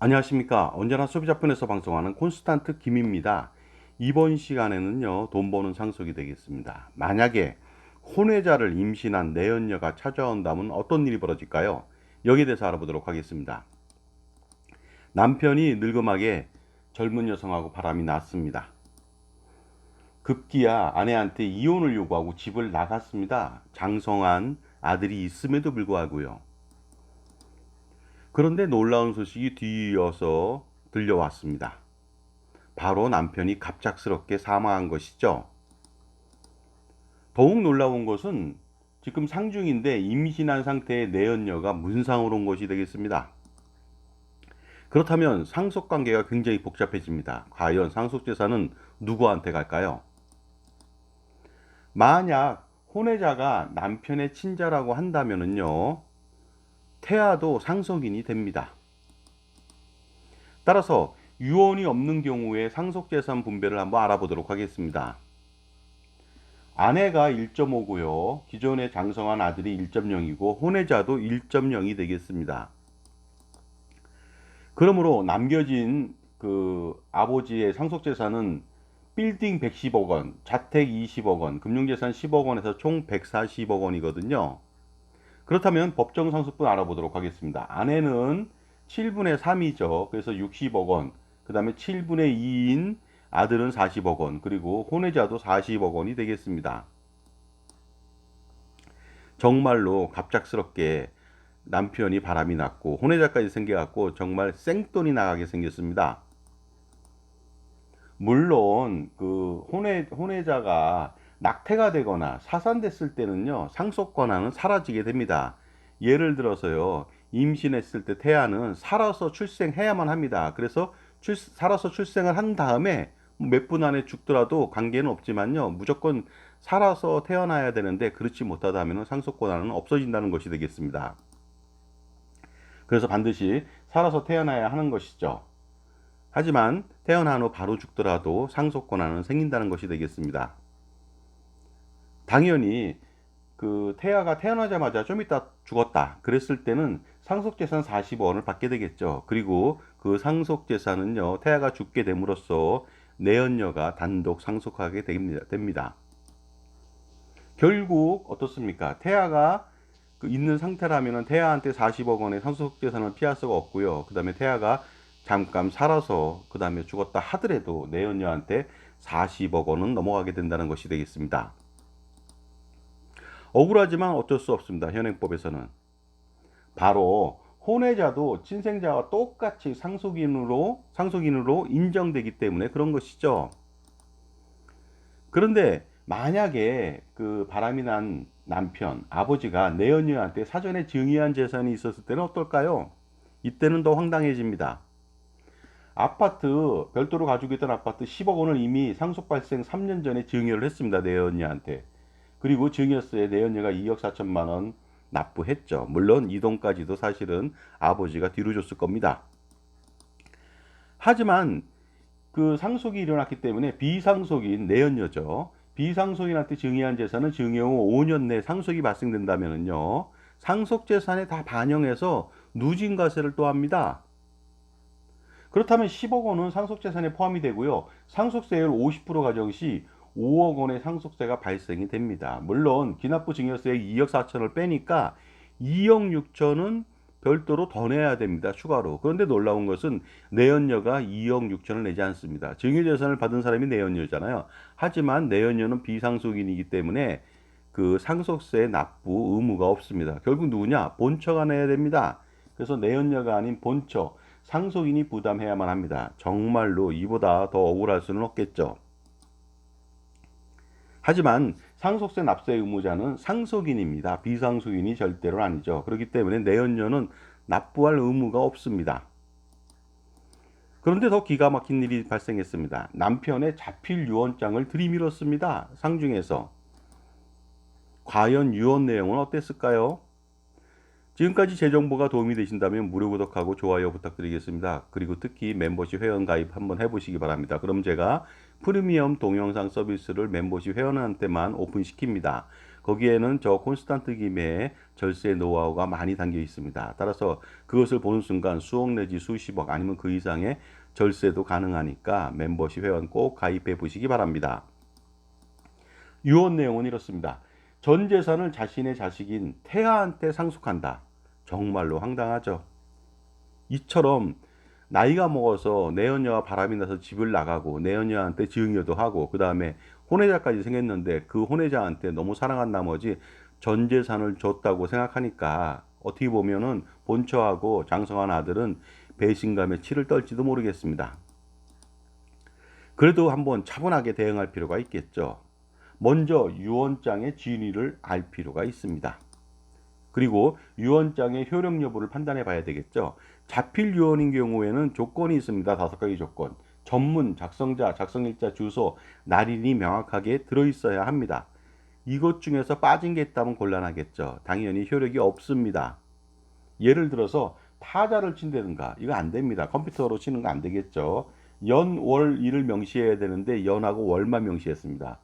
안녕하십니까. 언제나 소비자편에서 방송하는 콘스탄트 김입니다. 이번 시간에는요, 돈 버는 상속이 되겠습니다. 만약에 혼외자를 임신한 내연녀가 찾아온다면 어떤 일이 벌어질까요? 여기에 대해서 알아보도록 하겠습니다. 남편이 늙음하게 젊은 여성하고 바람이 났습니다. 급기야 아내한테 이혼을 요구하고 집을 나갔습니다. 장성한 아들이 있음에도 불구하고요. 그런데 놀라운 소식이 뒤이어서 들려왔습니다. 바로 남편이 갑작스럽게 사망한 것이죠. 더욱 놀라운 것은 지금 상중인데 임신한 상태의 내연녀가 문상으로 온 것이 되겠습니다. 그렇다면 상속 관계가 굉장히 복잡해집니다. 과연 상속 재산은 누구한테 갈까요? 만약 혼외자가 남편의 친자라고 한다면은요. 태아도 상속인이 됩니다. 따라서 유언이 없는 경우에 상속재산 분배를 한번 알아보도록 하겠습니다. 아내가 1.5고요. 기존에 장성한 아들이 1.0이고 혼외자도 1.0이 되겠습니다. 그러므로 남겨진 그 아버지의 상속재산은 빌딩 110억 원, 자택 20억 원, 금융재산 10억 원에서 총 140억 원이거든요. 그렇다면 법정 상속분 알아보도록 하겠습니다. 아내는 7분의 3이죠. 그래서 60억 원. 그 다음에 7분의 2인 아들은 40억 원. 그리고 혼외자도 40억 원이 되겠습니다. 정말로 갑작스럽게 남편이 바람이 났고 혼외자까지 생겨갖고 정말 생돈이 나가게 생겼습니다. 물론 그 혼외 혼외자가 낙태가 되거나 사산됐을 때는요 상속 권한은 사라지게 됩니다. 예를 들어서요 임신했을 때 태아는 살아서 출생해야만 합니다. 그래서 출, 살아서 출생을 한 다음에 몇 분 안에 죽더라도 관계는 없지만요 무조건 살아서 태어나야 되는데 그렇지 못하다 면 상속 권한은 없어진다는 것이 되겠습니다. 그래서 반드시 살아서 태어나야 하는 것이죠. 하지만 태어난 후 바로 죽더라도 상속 권한은 생긴다는 것이 되겠습니다. 당연히 그 태아가 태어나자마자 좀 이따 죽었다. 그랬을 때는 상속재산 40원을 받게 되겠죠. 그리고 그 상속재산은요, 태아가 죽게 됨으로써 내연녀가 단독 상속하게 됩니다. 결국 어떻습니까? 태아가 그 있는 상태라면 태아한테 40억 원의 상속재산을 피할 수가 없고요. 그 다음에 태아가 잠깐 살아서 그 다음에 죽었다 하더라도 내연녀한테 40억 원은 넘어가게 된다는 것이 되겠습니다. 억울하지만 어쩔 수 없습니다. 현행법에서는. 바로 혼외자도 친생자와 똑같이 상속인으로 상속인으로 인정되기 때문에 그런 것이죠. 그런데 만약에 그 바람이 난 남편, 아버지가 내연녀한테 사전에 증여한 재산이 있었을 때는 어떨까요? 이때는 더 황당해집니다. 아파트 별도로 가지고 있던 아파트 10억 원을 이미 상속 발생 3년 전에 증여를 했습니다. 내연녀한테. 그리고 증여세에 내연녀가 2억 4천만 원 납부했죠. 물론 이 돈까지도 사실은 아버지가 뒤로 줬을 겁니다. 하지만 그 상속이 일어났기 때문에 비상속인 내연녀죠. 비상속인한테 증여한 재산은 증여 후 5년 내 상속이 발생된다면요. 상속 재산에 다 반영해서 누진과세를 또 합니다. 그렇다면 10억 원은 상속 재산에 포함이 되고요. 상속세율 50% 가정 시 5억 원의 상속세가 발생이 됩니다. 물론 기납부 증여세액 2억 4천을 빼니까 2억 6천은 별도로 더 내야 됩니다. 추가로. 그런데 놀라운 것은 내연녀가 2억 6천을 내지 않습니다. 증여재산을 받은 사람이 내연녀잖아요. 하지만 내연녀는 비상속인이기 때문에 그 상속세 납부 의무가 없습니다. 결국 누구냐? 본처가 내야 됩니다. 그래서 내연녀가 아닌 본처, 상속인이 부담해야만 합니다. 정말로 이보다 더 억울할 수는 없겠죠. 하지만 상속세 납세 의무자는 상속인입니다. 비상속인이 절대로 아니죠. 그렇기 때문에 내연녀는 납부할 의무가 없습니다. 그런데 더 기가 막힌 일이 발생했습니다. 남편의 자필 유언장을 들이밀었습니다. 상중에서. 과연 유언 내용은 어땠을까요? 지금까지 제 정보가 도움이 되신다면 무료 구독하고 좋아요 부탁드리겠습니다. 그리고 특히 멤버십 회원 가입 한번 해보시기 바랍니다. 그럼 제가 프리미엄 동영상 서비스를 멤버십 회원한테만 오픈시킵니다. 거기에는 저 콘스탄트 김의 절세 노하우가 많이 담겨 있습니다. 따라서 그것을 보는 순간 수억 내지 수십억 아니면 그 이상의 절세도 가능하니까 멤버십 회원 꼭 가입해 보시기 바랍니다. 유언 내용은 이렇습니다. 전 재산을 자신의 자식인 태아한테 상속한다. 정말로 황당하죠. 이처럼 나이가 먹어서 내연녀와 바람이 나서 집을 나가고 내연녀한테 지응여도 하고 그 다음에 혼외자까지 생겼는데 그 혼외자한테 너무 사랑한 나머지 전 재산을 줬다고 생각하니까 어떻게 보면은 본처하고 장성한 아들은 배신감에 치를 떨지도 모르겠습니다. 그래도 한번 차분하게 대응할 필요가 있겠죠. 먼저 유언장의 진위를 알 필요가 있습니다. 그리고 유언장의 효력 여부를 판단해 봐야 되겠죠. 자필 유언인 경우에는 조건이 있습니다. 다섯 가지 조건. 전문, 작성자, 작성일자, 주소, 날인이 명확하게 들어있어야 합니다. 이것 중에서 빠진 게 있다면 곤란하겠죠. 당연히 효력이 없습니다. 예를 들어서 타자를 친다든가 이거 안 됩니다. 컴퓨터로 치는 거 안 되겠죠. 연, 월, 일을 명시해야 되는데 연하고 월만 명시했습니다.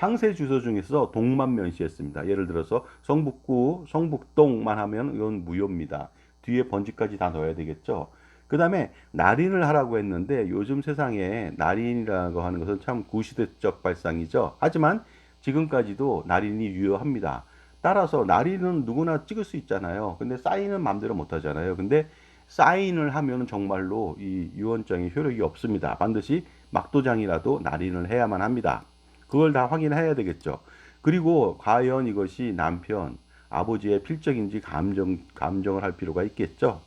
상세 주소 중에서 동만 명시했습니다. 예를 들어서 성북구, 성북동만 하면 이건 무효입니다. 뒤에 번지까지 다 넣어야 되겠죠. 그 다음에 날인을 하라고 했는데 요즘 세상에 날인이라고 하는 것은 참 구시대적 발상이죠. 하지만 지금까지도 날인이 유효합니다. 따라서 날인은 누구나 찍을 수 있잖아요. 근데 사인은 마음대로 못 하잖아요. 근데 사인을 하면 정말로 이 유언장의 효력이 없습니다. 반드시 막도장이라도 날인을 해야만 합니다. 그걸 다 확인해야 되겠죠. 그리고 과연 이것이 남편, 아버지의 필적인지 감정, 감정을 할 필요가 있겠죠.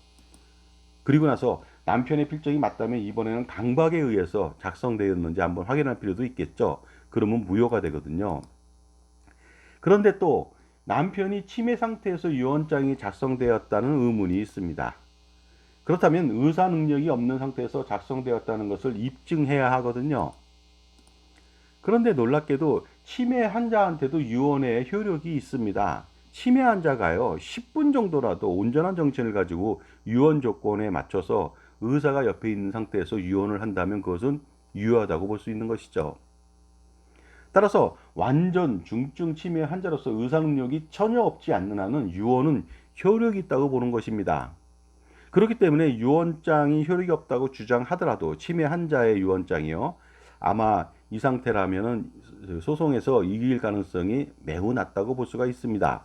그리고 나서 남편의 필적이 맞다면 이번에는 강박에 의해서 작성되었는지 한번 확인할 필요도 있겠죠. 그러면 무효가 되거든요. 그런데 또 남편이 치매 상태에서 유언장이 작성되었다는 의문이 있습니다. 그렇다면 의사 능력이 없는 상태에서 작성되었다는 것을 입증해야 하거든요. 그런데 놀랍게도 치매 환자한테도 유언의 효력이 있습니다. 치매 환자가요, 10분 정도라도 온전한 정신을 가지고 유언 조건에 맞춰서 의사가 옆에 있는 상태에서 유언을 한다면 그것은 유효하다고 볼 수 있는 것이죠. 따라서 완전 중증 치매 환자로서 의사 능력이 전혀 없지 않는 한은 유언은 효력이 있다고 보는 것입니다. 그렇기 때문에 유언장이 효력이 없다고 주장하더라도 치매 환자의 유언장이요. 아마 이 상태라면은 소송에서 이길 가능성이 매우 낮다고 볼 수가 있습니다.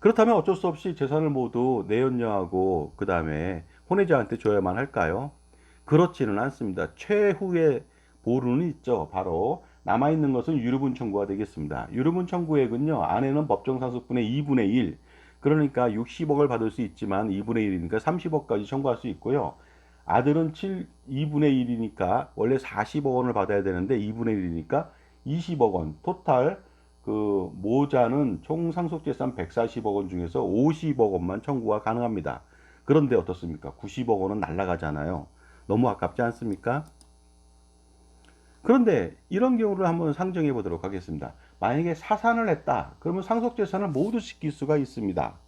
그렇다면 어쩔 수 없이 재산을 모두 내연녀하고 그 다음에 혼외자한테 줘야만 할까요? 그렇지는 않습니다. 최후의 보루는 있죠. 바로 남아있는 것은 유류분 청구가 되겠습니다. 유류분 청구액은요, 아내는 법정상속분의 2분의 1, 그러니까 60억을 받을 수 있지만 2분의 1이니까 30억까지 청구할 수 있고요. 아들은 7, 2분의 1이니까 원래 40억 원을 받아야 되는데 2분의 1이니까 20억 원. 토탈 그 모자는 총 상속재산 140억 원 중에서 50억 원만 청구가 가능합니다. 그런데 어떻습니까? 90억 원은 날라가잖아요. 너무 아깝지 않습니까? 그런데 이런 경우를 한번 상정해 보도록 하겠습니다. 만약에 사산을 했다. 그러면 상속재산을 모두 시킬 수가 있습니다.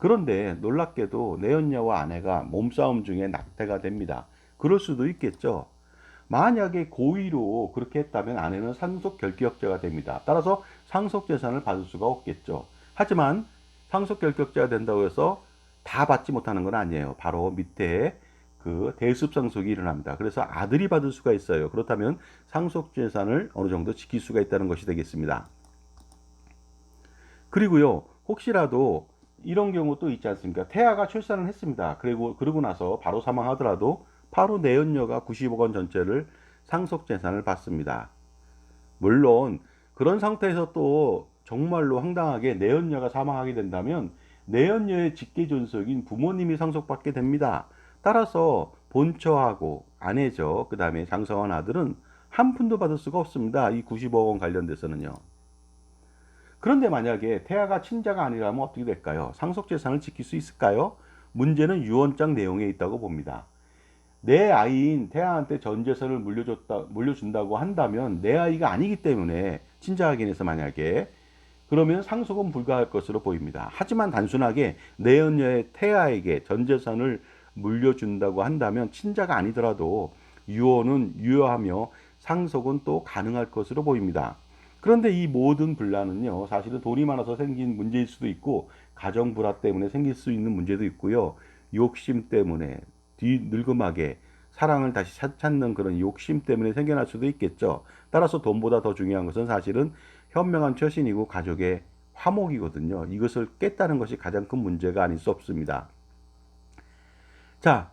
그런데 놀랍게도 내연녀와 아내가 몸싸움 중에 낙태가 됩니다. 그럴 수도 있겠죠. 만약에 고의로 그렇게 했다면 아내는 상속 결격자가 됩니다. 따라서 상속 재산을 받을 수가 없겠죠. 하지만 상속 결격자가 된다고 해서 다 받지 못하는 건 아니에요. 바로 밑에 그 대습 상속이 일어납니다. 그래서 아들이 받을 수가 있어요. 그렇다면 상속 재산을 어느 정도 지킬 수가 있다는 것이 되겠습니다. 그리고요, 혹시라도 이런 경우도 있지 않습니까? 태아가 출산을 했습니다. 그리고 그러고 나서 바로 사망하더라도 바로 내연녀가 90억 원 전체를 상속 재산을 받습니다. 물론 그런 상태에서 또 정말로 황당하게 내연녀가 사망하게 된다면 내연녀의 직계 존속인 부모님이 상속받게 됩니다. 따라서 본처하고 아내죠. 그 다음에 장성한 아들은 한 푼도 받을 수가 없습니다. 이 90억 원 관련돼서는요. 그런데 만약에 태아가 친자가 아니라면 어떻게 될까요? 상속재산을 지킬 수 있을까요? 문제는 유언장 내용에 있다고 봅니다. 내 아이인 태아한테 전 재산을 물려줬다, 물려준다고 한다면 내 아이가 아니기 때문에 친자 확인에서 만약에 그러면 상속은 불가할 것으로 보입니다. 하지만 단순하게 내연녀의 태아에게 전 재산을 물려준다고 한다면 친자가 아니더라도 유언은 유효하며 상속은 또 가능할 것으로 보입니다. 그런데 이 모든 분란은요, 사실은 돈이 많아서 생긴 문제일 수도 있고, 가정 불화 때문에 생길 수 있는 문제도 있고요, 욕심 때문에, 뒤 늙음하게 사랑을 다시 찾- 찾는 그런 욕심 때문에 생겨날 수도 있겠죠. 따라서 돈보다 더 중요한 것은 사실은 현명한 처신이고 가족의 화목이거든요. 이것을 깼다는 것이 가장 큰 문제가 아닐 수 없습니다. 자,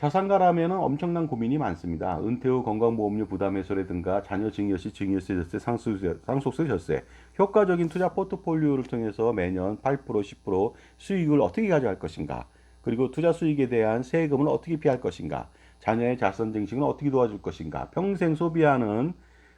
자산가라면 엄청난 고민이 많습니다. 은퇴 후 건강보험료 부담 해소라든가 자녀 증여시 증여세 절세, 상속세, 절세, 효과적인 투자 포트폴리오를 통해서 매년 8%, 10% 수익을 어떻게 가져갈 것인가, 그리고 투자 수익에 대한 세금을 어떻게 피할 것인가, 자녀의 자산 증식은 어떻게 도와줄 것인가, 평생 소비하는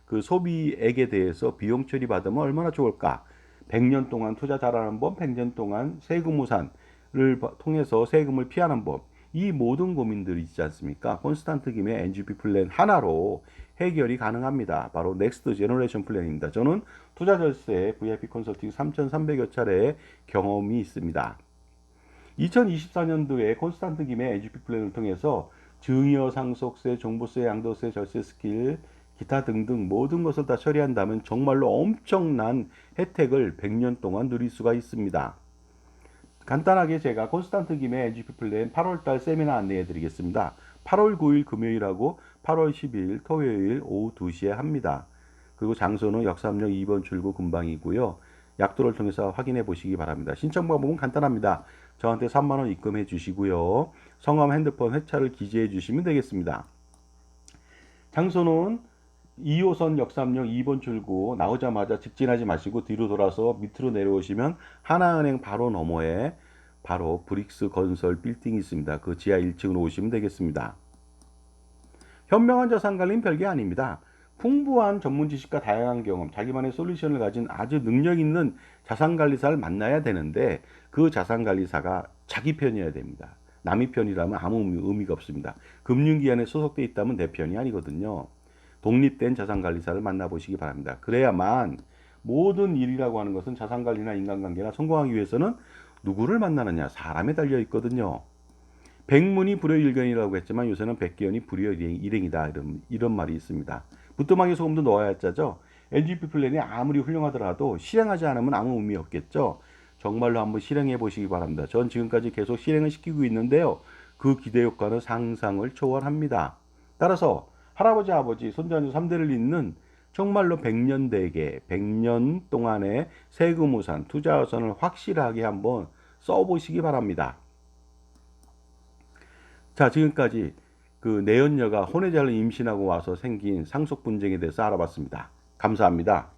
그 소비액에 대해서 비용 처리 받으면 얼마나 좋을까, 100년 동안 투자 잘하는 법, 100년 동안 세금 무산을 통해서 세금을 피하는 법, 이 모든 고민들이 있지 않습니까? 콘스탄트 김의 NGP 플랜 하나로 해결이 가능합니다. 바로 넥스트 제너레이션 플랜입니다. 저는 투자 절세 VIP 컨설팅 3,300여 차례의 경험이 있습니다. 2024년도에 콘스탄트 김의 NGP 플랜을 통해서 증여, 상속세, 종부세, 양도세, 절세 스킬, 기타 등등 모든 것을 다 처리한다면 정말로 엄청난 혜택을 100년 동안 누릴 수가 있습니다. 간단하게 제가 콘스탄트 김의 NGP 플랜 8월달 세미나 안내해 드리겠습니다. 8월 9일 금요일하고 8월 10일 토요일 오후 2시에 합니다. 그리고 장소는 역삼역 2번 출구 근방이고요. 약도를 통해서 확인해 보시기 바랍니다. 신청 방법은 간단합니다. 저한테 3만원 입금해 주시고요. 성함, 핸드폰, 회차를 기재해 주시면 되겠습니다. 장소는 2호선 역삼역 2번 출구 나오자마자 직진하지 마시고 뒤로 돌아서 밑으로 내려오시면 하나은행 바로 너머에 바로 브릭스 건설 빌딩이 있습니다. 그 지하 1층으로 오시면 되겠습니다. 현명한 자산 관리는 별게 아닙니다. 풍부한 전문 지식과 다양한 경험, 자기만의 솔루션을 가진 아주 능력 있는 자산 관리사를 만나야 되는데 그 자산 관리사가 자기 편이어야 됩니다. 남의 편이라면 아무 의미- 의미가 없습니다. 금융기관에 소속돼 있다면 내 편이 아니거든요. 독립된 자산관리사를 만나보시기 바랍니다. 그래야만 모든 일이라고 하는 것은 자산관리나 인간관계나 성공하기 위해서는 누구를 만나느냐 사람에 달려 있거든요. 백문이 불여일견이라고 했지만 요새는 백기현이 불여일행이다 이런, 이런 말이 있습니다. 부뚜막에 소금도 넣어야 짜죠. NGP 플랜이 아무리 훌륭하더라도 실행하지 않으면 아무 의미 없겠죠. 정말로 한번 실행해 보시기 바랍니다. 전 지금까지 계속 실행을 시키고 있는데요. 그 기대 효과는 상상을 초월합니다. 따라서 할아버지, 아버지, 손자녀 3대를 잇는 정말로 100년 대계, 100년 동안의 세금 우산, 투자 우산을 확실하게 한번 써보시기 바랍니다. 자, 지금까지 그 내연녀가 혼외자를 임신하고 와서 생긴 상속 분쟁에 대해서 알아봤습니다. 감사합니다.